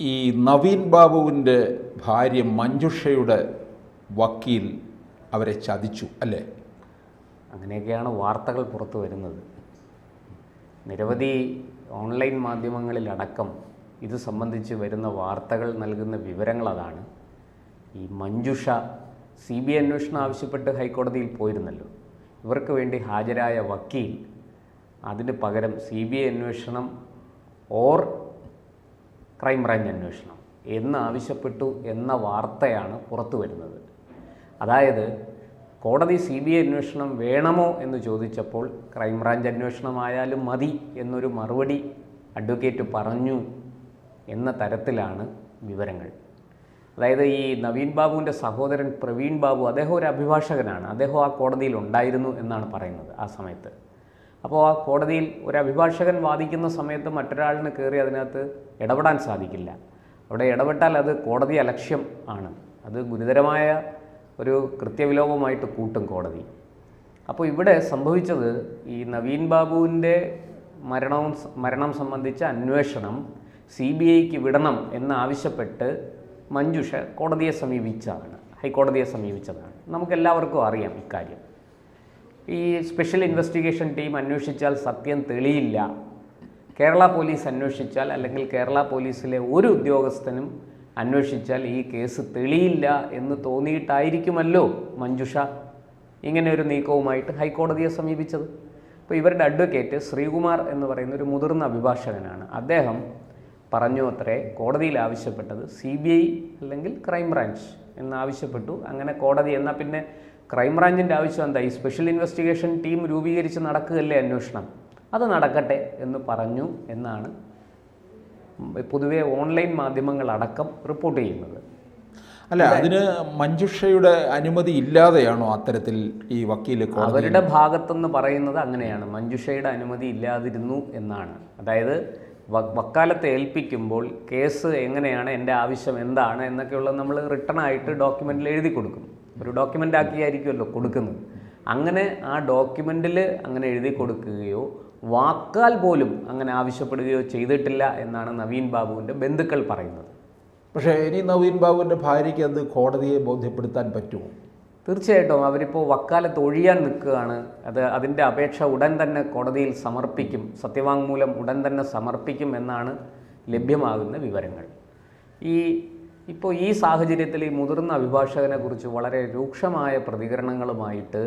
ഈ നവീൻ ബാബുവിന്റെ ഭാര്യ മഞ്ജുഷയുടെ വക്കീൽ അവരെ ചതിച്ചു അല്ലേ? അങ്ങനെയൊക്കെയാണ് വാർത്തകൾ പുറത്തു വരുന്നത്. നിരവധി ഓൺലൈൻ മാധ്യമങ്ങളിലടക്കം ഇത് സംബന്ധിച്ച് വരുന്ന വാർത്തകൾ നൽകുന്ന വിവരങ്ങൾ അതാണ്. ഈ മഞ്ജുഷ സി ബി അന്വേഷണം ആവശ്യപ്പെട്ട് ഹൈക്കോടതിയിൽ പോയിരുന്നല്ലോ. ഇവർക്ക് വേണ്ടി ഹാജരായ വക്കീൽ അതിന് പകരം സി ബി ഐ അന്വേഷണം ഓർ ക്രൈംബ്രാഞ്ച് അന്വേഷണം എന്ന് ആവശ്യപ്പെട്ടു എന്ന വാർത്തയാണ് പുറത്തു വരുന്നത്. അതായത് കോടതി സി ബി ഐ അന്വേഷണം വേണമോ എന്ന് ചോദിച്ചപ്പോൾ ക്രൈംബ്രാഞ്ച് അന്വേഷണമായാലും മതി എന്നൊരു മറുപടി അഡ്വക്കേറ്റ് പറഞ്ഞു എന്ന തരത്തിലാണ് വിവരങ്ങൾ. അതായത് ഈ നവീൻ ബാബുവിന്റെ സഹോദരൻ പ്രവീൺ ബാബു അദ്ദേഹം ഒരു അഭിഭാഷകനാണ്. അദ്ദേഹം ആ കോടതിയിൽ ഉണ്ടായിരുന്നു എന്നാണ് പറയുന്നത് ആ സമയത്ത്. അപ്പോൾ ആ കോടതിയിൽ ഒരു അഭിഭാഷകൻ വാദിക്കുന്ന സമയത്ത് മറ്റൊരാളിന് കയറി അതിനകത്ത് ഇടപെടാൻ സാധിക്കില്ല. അവിടെ ഇടപെട്ടാൽ അത് കോടതി അലക്ഷ്യം ആണ്. അത് ഗുരുതരമായ ഒരു കൃത്യവിലോപമായിട്ട് കൂട്ടും കോടതി. അപ്പോൾ ഇവിടെ സംഭവിച്ചത് ഈ നവീൻ ബാബുവിന്റെ മരണവും മരണം സംബന്ധിച്ച അന്വേഷണം സി ബി ഐക്ക് വിടണം എന്നാവശ്യപ്പെട്ട് മഞ്ജുഷ കോടതിയെ സമീപിച്ചതാണ്. ഹൈക്കോടതിയെ സമീപിച്ചതാണ്. നമുക്കെല്ലാവർക്കും അറിയാം ഇക്കാര്യം. ഈ സ്പെഷ്യൽ ഇൻവെസ്റ്റിഗേഷൻ ടീം അന്വേഷിച്ചാൽ സത്യം തെളിയില്ല. കേരള പോലീസ് അന്വേഷിച്ചാൽ അല്ലെങ്കിൽ കേരള പോലീസിലെ ഒരു ഉദ്യോഗസ്ഥനും അന്വേഷിച്ചാൽ ഈ കേസ് തെളിയില്ല എന്ന് തോന്നിയിട്ടായിരിക്കുമല്ലോ മഞ്ജുഷ ഇങ്ങനെ ഒരു നീക്കവുമായിട്ട് ഹൈക്കോടതിയെ സമീപിച്ചത്. അപ്പോൾ ഇവരുടെ അഡ്വക്കേറ്റ് ശ്രീകുമാർ എന്ന് പറയുന്ന ഒരു മുതിർന്ന അഭിഭാഷകനാണ്. അദ്ദേഹം പറഞ്ഞു അത്രേ കോടതിയിൽ ആവശ്യപ്പെട്ടത് സി ബി ഐ അല്ലെങ്കിൽ ക്രൈംബ്രാഞ്ച് എന്നാവശ്യപ്പെട്ടു അങ്ങനെ കോടതി എന്നാൽ പിന്നെ ക്രൈംബ്രാഞ്ചിന്റെ ആവശ്യം എന്താ? ഈ സ്പെഷ്യൽ ഇൻവെസ്റ്റിഗേഷൻ ടീം രൂപീകരിച്ച് നടക്കുകയല്ലേ അന്വേഷണം? അത് നടക്കട്ടെ എന്ന് പറഞ്ഞു എന്നാണ് പൊതുവെ ഓൺലൈൻ മാധ്യമങ്ങളടക്കം റിപ്പോർട്ട് ചെയ്യുന്നത്. അല്ല അതിന് മഞ്ജുഷയുടെ അനുമതി ഇല്ലാതെയാണോ അത്തരത്തിൽ ഈ വക്കീൽ അവരുടെ ഭാഗത്തെന്ന് പറയുന്നത് അങ്ങനെയാണ്. മഞ്ജുഷയുടെ അനുമതി ഇല്ലാതിരുന്നു എന്നാണ്. അതായത് വക്കാലത്തെ ഏൽപ്പിക്കുമ്പോൾ കേസ് എങ്ങനെയാണ് എന്റെ ആവശ്യം എന്താണ് എന്നൊക്കെയുള്ളത് നമ്മൾ റിട്ടേൺ ആയിട്ട് ഡോക്യുമെന്റിൽ എഴുതി കൊടുക്കും. ഒരു ഡോക്യുമെന്റ് ആക്കിയായിരിക്കുമല്ലോ കൊടുക്കുന്നത്. അങ്ങനെ ആ ഡോക്യുമെന്റിൽ അങ്ങനെ എഴുതി കൊടുക്കുകയോ വാക്കാൽ പോലും അങ്ങനെ ആവശ്യപ്പെടുകയോ ചെയ്തിട്ടില്ല എന്നാണ് നവീൻ ബാബുവിന്റെ ബന്ധുക്കൾ പറയുന്നത്. പക്ഷേ ഇനി നവീൻ ബാബുവിന്റെ ഭാര്യയ്ക്ക് അത് കോടതിയെ ബോധ്യപ്പെടുത്താൻ പറ്റുമോ? തീർച്ചയായിട്ടും. അവരിപ്പോൾ വക്കാലത്ത് ഒഴിയാൻ നിൽക്കുകയാണ്. അത് അതിന്റെ അപേക്ഷ ഉടൻ തന്നെ കോടതിയിൽ സമർപ്പിക്കും. സത്യവാങ്മൂലം ഉടൻ തന്നെ സമർപ്പിക്കും എന്നാണ് ലഭ്യമാകുന്ന വിവരങ്ങൾ. ഈ ഇപ്പോൾ ഈ സാഹചര്യത്തിൽ ഈ മുതിർന്ന അഭിഭാഷകനെ കുറിച്ച് വളരെ രൂക്ഷമായ പ്രതികരണങ്ങളുമായിട്ട്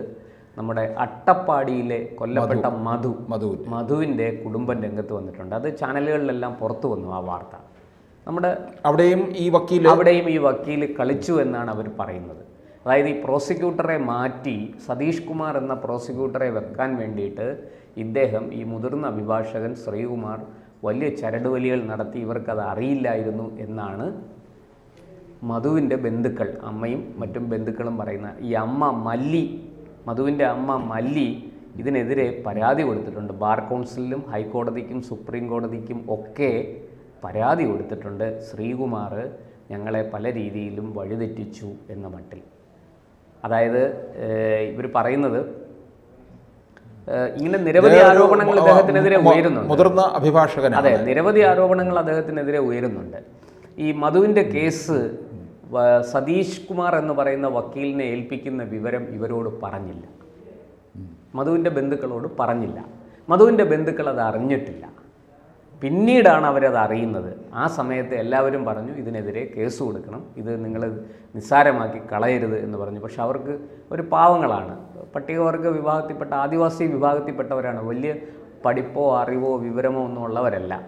നമ്മുടെ അട്ടപ്പാടിയിലെ കൊല്ലപ്പെട്ട മധു. മധു. മധുവിന്റെ കുടുംബം രംഗത്ത് വന്നിട്ടുണ്ട്. അത് ചാനലുകളിലെല്ലാം പുറത്തു വന്നു ആ വാർത്ത. നമ്മുടെ അവിടെയും ഈ വക്കീൽ അവിടെയും ഈ വക്കീൽ കളിച്ചു എന്നാണ് അവർ പറയുന്നത്. അതായത് ഈ പ്രോസിക്യൂട്ടറെ മാറ്റി സതീഷ് കുമാർ എന്ന പ്രോസിക്യൂട്ടറെ വെക്കാൻ വേണ്ടിയിട്ട് ഇദ്ദേഹം ഈ മുതിർന്ന അഭിഭാഷകൻ ശ്രീകുമാർ വലിയ ചരടുവലികൾ നടത്തി. ഇവർക്കത് അറിയില്ലായിരുന്നു എന്നാണ് മധുവിന്റെ ബന്ധുക്കൾ അമ്മയും മറ്റും ബന്ധുക്കളും പറയുന്ന ഈ അമ്മ മല്ലി മധുവിന്റെ അമ്മ മല്ലി ഇതിനെതിരെ പരാതി കൊടുത്തിട്ടുണ്ട്. ബാർ കൗൺസിലിലും ഹൈക്കോടതിക്കും സുപ്രീം കോടതിക്കും ഒക്കെ പരാതി കൊടുത്തിട്ടുണ്ട്. ശ്രീകുമാർ ഞങ്ങളെ പല രീതിയിലും വഴിതെറ്റിച്ചു എന്ന മട്ടിൽ. അതായത് ഇവർ പറയുന്നത് ഇങ്ങനെ നിരവധി ആരോപണങ്ങൾ അദ്ദേഹത്തിനെതിരെ ഉയരുന്നുണ്ട്. മുതിർന്ന അഭിഭാഷകനാണ്. അതെ നിരവധി ആരോപണങ്ങൾ അദ്ദേഹത്തിനെതിരെ ഉയരുന്നുണ്ട്. ഈ മധുവിന്റെ കേസ് സതീഷ് കുമാർ എന്ന് പറയുന്ന വക്കീലിനെ ഏൽപ്പിക്കുന്ന വിവരം ഇവരോട് പറഞ്ഞില്ല. മധുവിന്റെ ബന്ധുക്കളോട് പറഞ്ഞില്ല. മധുവിന്റെ ബന്ധുക്കൾ അത് അറിഞ്ഞിട്ടില്ല. പിന്നീടാണ് അവരത് അറിയുന്നത്. ആ സമയത്ത് എല്ലാവരും പറഞ്ഞു ഇതിനെതിരെ കേസ് കൊടുക്കണം. ഇത് നിങ്ങൾ നിസ്സാരമാക്കി കളയരുത് എന്ന് പറഞ്ഞു. പക്ഷെ അവർക്ക് ഒരു പാവങ്ങളാണ്. പട്ടികവർഗ വിഭാഗത്തിൽപ്പെട്ട ആദിവാസി വിഭാഗത്തിൽപ്പെട്ടവരാണ്. വലിയ പഠിപ്പോ അറിവോ വിവരമോ ഒന്നും ഉള്ളവരല്ല.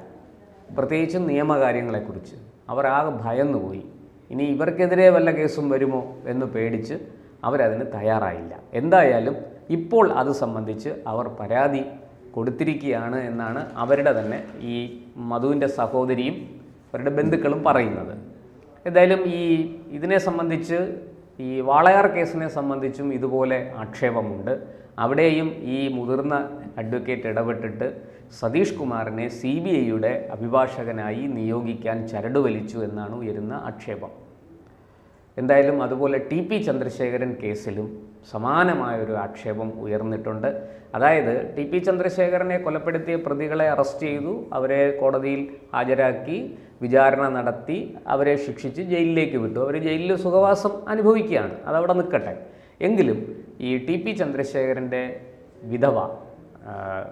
പ്രത്യേകിച്ചും നിയമകാര്യങ്ങളെക്കുറിച്ച്. അവർ ആകെ ഭയന്നു പോയി ഇനി ഇവർക്കെതിരെ വല്ല കേസും വരുമോ എന്ന് പേടിച്ച് അവരതിന് തയ്യാറായില്ല. എന്തായാലും ഇപ്പോൾ അത് സംബന്ധിച്ച് അവർ പരാതി കൊടുത്തിരിക്കുകയാണ് എന്നാണ് അവരുടെ തന്നെ ഈ മധുവിന്റെ സഹോദരിയും അവരുടെ ബന്ധുക്കളും പറയുന്നത്. എന്തായാലും ഈ ഇതിനെ സംബന്ധിച്ച് ഈ വാളയാർ കേസിനെ സംബന്ധിച്ചും ഇതുപോലെ ആക്ഷേപമുണ്ട്. അവിടെയും ഈ മുതിർന്ന അഡ്വക്കേറ്റ് ഇടപെട്ടിട്ട് സതീഷ് കുമാറിനെ സി ബി ഐയുടെ അഭിഭാഷകനായി നിയോഗിക്കാൻ ചരടുവലിച്ചു എന്നാണ് ഉയരുന്ന ആക്ഷേപം. എന്തായാലും അതുപോലെ ടി പി ചന്ദ്രശേഖരൻ കേസിലും സമാനമായൊരു ആക്ഷേപം ഉയർന്നിട്ടുണ്ട്. അതായത് ടി പി ചന്ദ്രശേഖരനെ കൊലപ്പെടുത്തിയ പ്രതികളെ അറസ്റ്റ് ചെയ്തു അവരെ കോടതിയിൽ ഹാജരാക്കി വിചാരണ നടത്തി അവരെ ശിക്ഷിച്ച് ജയിലിലേക്ക് വിട്ടു. അവർ ജയിലിൽ സുഖവാസം അനുഭവിക്കുകയാണ്. അതവിടെ നിൽക്കട്ടെ. എങ്കിലും ഈ ടി പി ചന്ദ്രശേഖരന്റെ വിധവ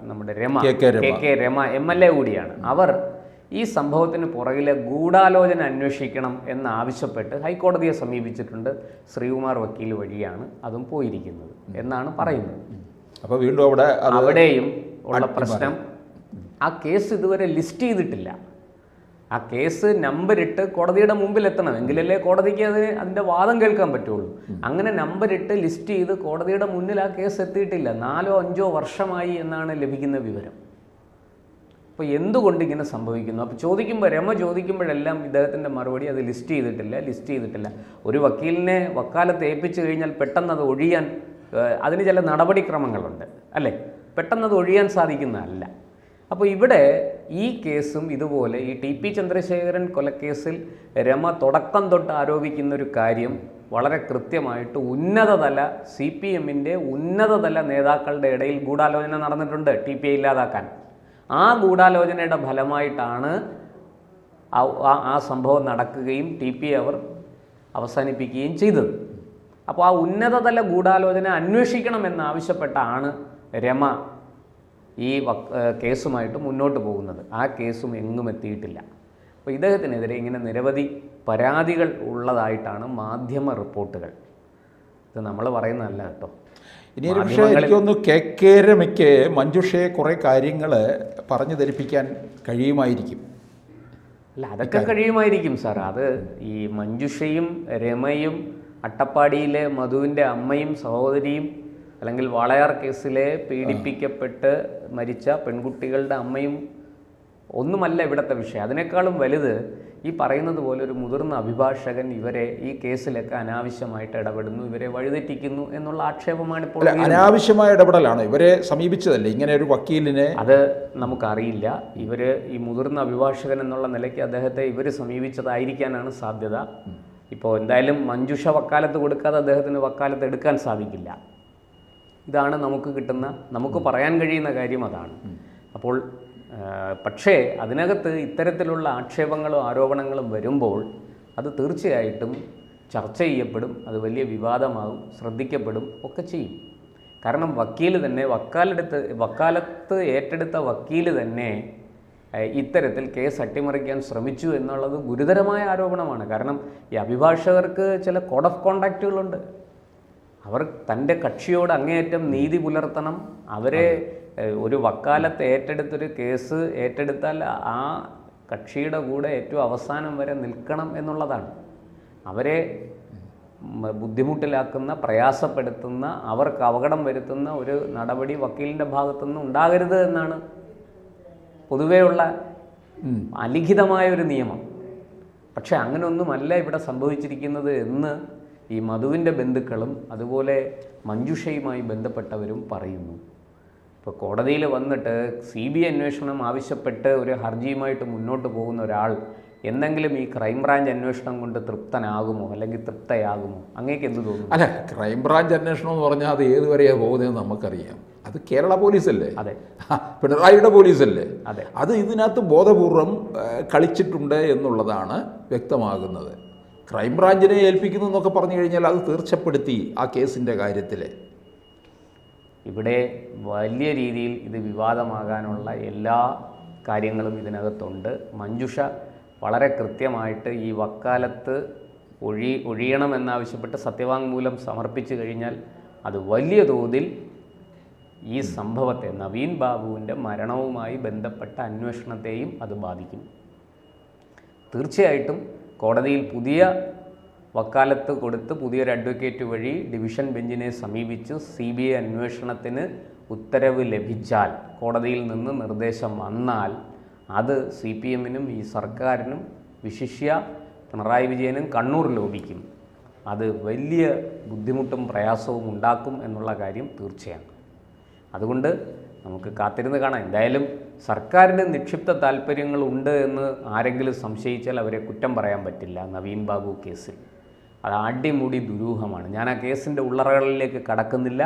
നമ്മുടെ Rama K K Rama. M L A കൂടിയാണ്. അവർ ഈ സംഭവത്തിന് പുറകിലെ ഗൂഢാലോചന അന്വേഷിക്കണം എന്നാവശ്യപ്പെട്ട് ഹൈക്കോടതിയെ സമീപിച്ചിട്ടുണ്ട്. ശ്രീകുമാർ വക്കീൽ വഴിയാണ് അതും പോയിരിക്കുന്നത് എന്നാണ് പറയുന്നത്. അപ്പോൾ വീണ്ടും അവിടെ അവിടെയും ഉള്ള പ്രശ്നം ആ കേസ് ഇതുവരെ ലിസ്റ്റ് ചെയ്തിട്ടില്ല. ആ കേസ് നമ്പരിട്ട് കോടതിയുടെ മുമ്പിൽ എത്തണം എങ്കിലല്ലേ കോടതിക്ക് അത് അതിന്റെ വാദം കേൾക്കാൻ പറ്റുള്ളൂ. അങ്ങനെ നമ്പരിട്ട് ലിസ്റ്റ് ചെയ്ത് കോടതിയുടെ മുന്നിൽ ആ കേസ് എത്തിയിട്ടില്ല. നാലോ അഞ്ചോ വർഷമായി എന്നാണ് ലഭിക്കുന്ന വിവരം. അപ്പോൾ എന്തുകൊണ്ട് ഇങ്ങനെ സംഭവിക്കുന്നു? അപ്പോൾ ചോദിക്കുമ്പോൾ രമ ചോദിക്കുമ്പോഴെല്ലാം ഇദ്ദേഹത്തിന്റെ മറുപടി അത് ലിസ്റ്റ് ചെയ്തിട്ടില്ല ലിസ്റ്റ് ചെയ്തിട്ടില്ല. ഒരു വക്കീലിനെ വക്കാലത്ത് ഏൽപ്പിച്ചു കഴിഞ്ഞാൽ പെട്ടെന്ന് അത് ഒഴിയാൻ അതിന് ചില നടപടിക്രമങ്ങളുണ്ട്. അല്ലേ? പെട്ടെന്ന് അത് ഒഴിയാൻ സാധിക്കുന്നതല്ല. അപ്പോൾ ഇവിടെ ഈ കേസും ഇതുപോലെ ഈ ടി പി ചന്ദ്രശേഖരൻ കൊലക്കേസിൽ രമ തുടക്കം തൊട്ട് ആരോപിക്കുന്ന ഒരു കാര്യം വളരെ കൃത്യമായിട്ട് ഉന്നതതല സി പി എമ്മിന്റെ ഉന്നതതല നേതാക്കളുടെ ഇടയിൽ ഗൂഢാലോചന നടന്നിട്ടുണ്ട്. ടി പി ഐ ഇല്ലാതാക്കാൻ. ആ ഗൂഢാലോചനയുടെ ഫലമായിട്ടാണ് ആ- സംഭവം നടക്കുകയും ടി പി അവർ അവസാനിപ്പിക്കുകയും ചെയ്തത്. അപ്പോൾ ആ ഉന്നതതല ഗൂഢാലോചന അന്വേഷിക്കണമെന്നാവശ്യപ്പെട്ടാണ് രമ ഈ കേസുമായിട്ട് മുന്നോട്ട് പോകുന്നത്. ആ കേസും എങ്ങും എത്തിയിട്ടില്ല. അപ്പോൾ ഇദ്ദേഹത്തിനെതിരെ ഇങ്ങനെ നിരവധി പരാതികൾ ഉള്ളതായിട്ടാണ് മാധ്യമ റിപ്പോർട്ടുകൾ. ഇത് നമ്മൾ പറയുന്നതല്ല കേട്ടോ. ഇനി ഒരു പക്ഷേ എനിക്കൊന്ന് കെ കെ രമയ്ക്ക് മഞ്ജുഷയെ കുറേ കാര്യങ്ങൾ പറഞ്ഞു ധരിപ്പിക്കാൻ കഴിയുമായിരിക്കും. അല്ല അതൊക്കെ കഴിയുമായിരിക്കും സാർ അത് ഈ മഞ്ജുഷയും രമയും അട്ടപ്പാടിയിലെ മധുവിന്റെ അമ്മയും സഹോദരിയും അല്ലെങ്കിൽ വാളയാർ കേസിലെ പീഡിപ്പിക്കപ്പെട്ട് മരിച്ച പെൺകുട്ടികളുടെ അമ്മയും ഒന്നുമല്ല ഇവിടുത്തെ വിഷയം. അതിനേക്കാളും വലുത് ഈ പറയുന്നത് പോലെ ഒരു മുതിർന്ന അഭിഭാഷകൻ ഇവരെ ഈ കേസിലൊക്കെ അനാവശ്യമായിട്ട് ഇടപെടുന്നു ഇവരെ വഴിതെറ്റിക്കുന്നു എന്നുള്ള ആക്ഷേപമാണ് ഇപ്പോൾ അനാവശ്യമായ ഇടപെടലാണ്. ഇവരെ സമീപിച്ചതല്ലേ? ഇങ്ങനെ ഒരു വക്കീലിനെ അത് നമുക്കറിയില്ല. ഇവർ ഈ മുതിർന്ന അഭിഭാഷകൻ എന്നുള്ള നിലയ്ക്ക് അദ്ദേഹത്തെ ഇവർ സമീപിച്ചതായിരിക്കാനാണ് സാധ്യത. ഇപ്പോൾ എന്തായാലും മഞ്ജുഷ വക്കാലത്ത് കൊടുക്കാതെ അദ്ദേഹത്തിന് വക്കാലത്ത് എടുക്കാൻ സാധിക്കില്ല. ഇതാണ് നമുക്ക് കിട്ടുന്ന നമുക്ക് പറയാൻ കഴിയുന്ന കാര്യം അതാണ്. അപ്പോൾ പക്ഷേ അതിനകത്ത് ഇത്തരത്തിലുള്ള ആക്ഷേപങ്ങളും ആരോപണങ്ങളും വരുമ്പോൾ അത് തീർച്ചയായിട്ടും ചർച്ച ചെയ്യപ്പെടും അത് വലിയ വിവാദമാകും ശ്രദ്ധിക്കപ്പെടും ഒക്കെ ചെയ്യും. കാരണം വക്കീൽ തന്നെ വക്കാലെടുത്ത് വക്കാലത്ത് ഏറ്റെടുത്ത വക്കീൽ തന്നെ ഇത്തരത്തിൽ കേസ് അട്ടിമറിക്കാൻ ശ്രമിച്ചു എന്നുള്ളത് ഗുരുതരമായ ആരോപണമാണ്. കാരണം ഈ അഭിഭാഷകർക്ക് ചില കോഡ് ഓഫ് കോണ്ടാക്റ്റുകളുണ്ട്. അവർ തന്റെ കക്ഷിയോട് അങ്ങേയറ്റം നീതി പുലർത്തണം. അവരെ ഒരു വക്കാലത്ത് ഏറ്റെടുത്തൊരു കേസ് ഏറ്റെടുത്താൽ ആ കക്ഷിയുടെ കൂടെ ഏറ്റവും അവസാനം വരെ നിൽക്കണം എന്നുള്ളതാണ്. അവരെ ബുദ്ധിമുട്ടിലാക്കുന്ന പ്രയാസപ്പെടുത്തുന്ന അവർക്ക് അപകടം വരുത്തുന്ന ഒരു നടപടി വക്കീലിന്റെ ഭാഗത്തുനിന്ന് ഉണ്ടാകരുത് എന്നാണ് പൊതുവെയുള്ള അലിഖിതമായ ഒരു നിയമം. പക്ഷേ അങ്ങനെയൊന്നുമല്ല ഇവിടെ സംഭവിച്ചിരിക്കുന്നത് എന്ന് ഈ മധുവിന്റെ ബന്ധുക്കളും അതുപോലെ മഞ്ജുഷയുമായി ബന്ധപ്പെട്ടവരും പറയുന്നു. ഇപ്പോൾ കോടതിയിൽ വന്നിട്ട് സി ബി ഐ അന്വേഷണം ആവശ്യപ്പെട്ട് ഒരു ഹർജിയുമായിട്ട് മുന്നോട്ട് പോകുന്ന ഒരാൾ എന്തെങ്കിലും ഈ ക്രൈംബ്രാഞ്ച് അന്വേഷണം കൊണ്ട് തൃപ്തനാകുമോ അല്ലെങ്കിൽ തൃപ്തയാകുമോ? അങ്ങേക്ക് എന്ത് തോന്നുന്നു? അല്ല ക്രൈംബ്രാഞ്ച് അന്വേഷണം എന്ന് പറഞ്ഞാൽ അത് ഏതുവരെയാണ് പോകുന്നതെന്ന് നമുക്കറിയാം. അത് കേരള പോലീസല്ലേ? അതെ. പിണറായിയുടെ പോലീസല്ലേ? അതെ. അത് ഇതിനകത്ത് ബോധപൂർവം കളിച്ചിട്ടുണ്ട് എന്നുള്ളതാണ് വ്യക്തമാകുന്നത്. ക്രൈംബ്രാഞ്ചിനെ ഏൽപ്പിക്കുന്നു എന്നൊക്കെ പറഞ്ഞു കഴിഞ്ഞാൽ അത് തീർച്ചപ്പെടുത്തി ആ കേസിന്റെ കാര്യത്തിൽ ഇവിടെ വലിയ രീതിയിൽ ഇത് വിവാദമാകാനുള്ള എല്ലാ കാര്യങ്ങളും ഇതിനകത്തുണ്ട്. മഞ്ജുഷ വളരെ കൃത്യമായിട്ട് ഈ വക്കാലത്ത് ഒഴി ഒഴിയണമെന്നാവശ്യപ്പെട്ട് സത്യവാങ്മൂലം സമർപ്പിച്ചു കഴിഞ്ഞാൽ അത് വലിയ തോതിൽ ഈ സംഭവത്തെ നവീൻ ബാബുവിന്റെ മരണവുമായി ബന്ധപ്പെട്ട അന്വേഷണത്തെയും അത് ബാധിക്കും. തീർച്ചയായിട്ടും കോടതിയിൽ പുതിയ വക്കാലത്ത് കൊടുത്ത് പുതിയൊരു അഡ്വക്കേറ്റ് വഴി ഡിവിഷൻ ബെഞ്ചിനെ സമീപിച്ചു സി ബി ഐ അന്വേഷണത്തിന് ഉത്തരവ് ലഭിച്ചാൽ കോടതിയിൽ നിന്ന് നിർദ്ദേശം വന്നാൽ അത് സി പി എമ്മിനും ഈ സർക്കാരിനും വിശിഷ്യ പിണറായി വിജയനും കണ്ണൂർ ലോപിക്കും അത് വലിയ ബുദ്ധിമുട്ടും പ്രയാസവും ഉണ്ടാക്കും എന്നുള്ള കാര്യം തീർച്ചയാണ്. അതുകൊണ്ട് നമുക്ക് കാത്തിരുന്ന് കാണാം. എന്തായാലും സർക്കാരിന് നിക്ഷിപ്ത താല്പര്യങ്ങൾ ഉണ്ട് എന്ന് ആരെങ്കിലും സംശയിച്ചാൽ അവരെ കുറ്റം പറയാൻ പറ്റില്ല. നവീൻ ബാബു കേസിൽ. അത് അടിമുടി ദുരൂഹമാണ്. ഞാൻ ആ കേസിന്റെ ഉള്ളറകളിലേക്ക് കടക്കുന്നില്ല.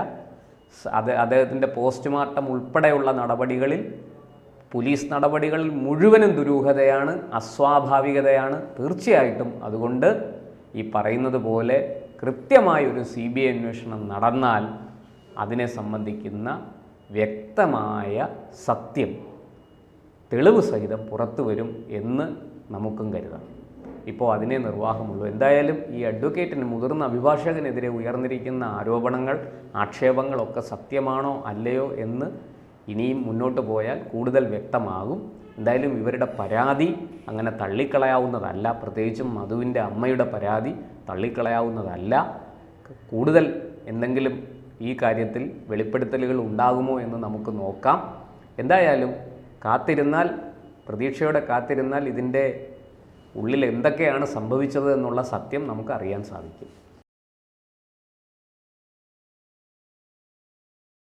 അത് അദ്ദേഹത്തിന്റെ പോസ്റ്റ്മോർട്ടം ഉൾപ്പെടെയുള്ള നടപടികളിൽ പോലീസ് നടപടികളിൽ മുഴുവനും ദുരൂഹതയാണ് അസ്വാഭാവികതയാണ്. തീർച്ചയായിട്ടും അതുകൊണ്ട് ഈ പറയുന്നത് പോലെ കൃത്യമായൊരു സി ബി ഐ അന്വേഷണം നടന്നാൽ അതിനെ സംബന്ധിക്കുന്ന വ്യക്തമായ സത്യം തെളിവ് സഹിതം പുറത്തു വരും എന്ന് നമുക്കും കരുതാം. ഇപ്പോൾ അതിനെ നിർവാഹമുള്ളൂ. എന്തായാലും ഈ അഡ്വക്കേറ്റിന് മുതിർന്ന അഭിഭാഷകനെതിരെ ഉയർന്നിരിക്കുന്ന ആരോപണങ്ങൾ ആക്ഷേപങ്ങളൊക്കെ സത്യമാണോ അല്ലയോ എന്ന് ഇനിയും മുന്നോട്ട് പോയാൽ കൂടുതൽ വ്യക്തമാകും. എന്തായാലും ഇവരുടെ പരാതി അങ്ങനെ തള്ളിക്കളയാവുന്നതല്ല. പ്രത്യേകിച്ചും മധുവിന്റെ അമ്മയുടെ പരാതി തള്ളിക്കളയാവുന്നതല്ല. കൂടുതൽ എന്തെങ്കിലും ഈ കാര്യത്തിൽ വെളിപ്പെടുത്തലുകൾ ഉണ്ടാകുമോ എന്ന് നമുക്ക് നോക്കാം. എന്തായാലും കാത്തിരുന്നാൽ പ്രതീക്ഷയോടെ കാത്തിരുന്നാൽ ഇതിന്റെ ഉള്ളിൽ എന്തൊക്കെയാണ് സംഭവിച്ചത് എന്നുള്ള സത്യം നമുക്ക് അറിയാൻ സാധിക്കും.